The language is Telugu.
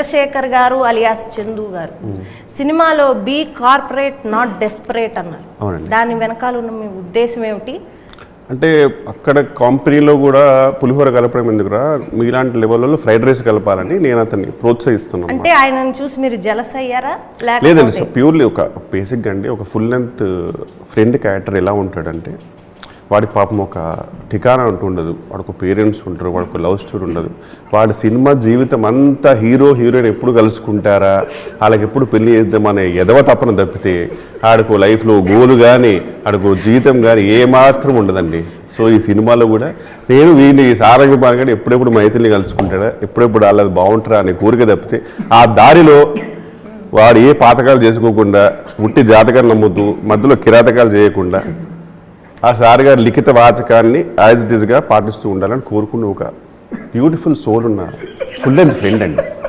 చంద్రశేఖర్ గారు అలియాస్ చందు గారు. సినిమాలో బీ కార్పొరేట్ నాట్ డెస్పరేట్ అన్నారు. దాని వెనకాల ఉన్న మీ ఉద్దేశం ఏమిటి? అంటే అక్కడ కంపెనీలో కూడా పులిహోర కలపడం ఎందుకురా? మీలాంటి లెవెల్లో ఫ్రైడ్ రైస్ కలపాలని నేను అతన్ని ప్రోత్సహిస్తున్నాను అంటే ఆయనను చూసి మీరు జలస్ అయ్యారా? లేదండి ప్యూర్లీ ఒక బేసిక్గా అండి. ఒక ఫుల్ లెంత్ ఫ్రెండ్ క్యారెక్టర్ ఎలా ఉంటాడంటే వాడి పాపం ఒక ఠికానా అంటూ ఉండదు. వాడికి పేరెంట్స్ ఉంటారు వాడికి లవ్ స్టోరీ ఉండదు. వాడి సినిమా జీవితం అంతా హీరో హీరోయిన్ ఎప్పుడు కలుసుకుంటారా? వాళ్ళకి ఎప్పుడు పెళ్ళి చేద్దామనే ఎదవ తప్పన తప్పితే ఆడకు లైఫ్లో గోలు కానీ ఆడకు జీవితం కానీ ఏమాత్రం ఉండదండి. సో ఈ సినిమాలో కూడా నేను వీళ్ళు ఈ సారంగ పాల్గొని ఎప్పుడెప్పుడు మైత్రిని కలుసుకుంటాడా? ఎప్పుడెప్పుడు వాళ్ళది బాగుంటారా అనే కోరిక తప్పితే ఆ దారిలో వాడు ఏ పాతకాలు చేసుకోకుండా ఉట్టి జాతకాలు నమ్ముతూ మధ్యలో కిరాతకాలు చేయకుండా ఆ సార్ గారి లిఖిత వాచకాన్ని యాజ్ ఇట్ ఈస్గా పాటిస్తూ ఉండాలని కోరుకునే ఒక బ్యూటిఫుల్ సోల్ ఉన్న ఫుల్ అండ్ ఫ్రెండ్ అండి.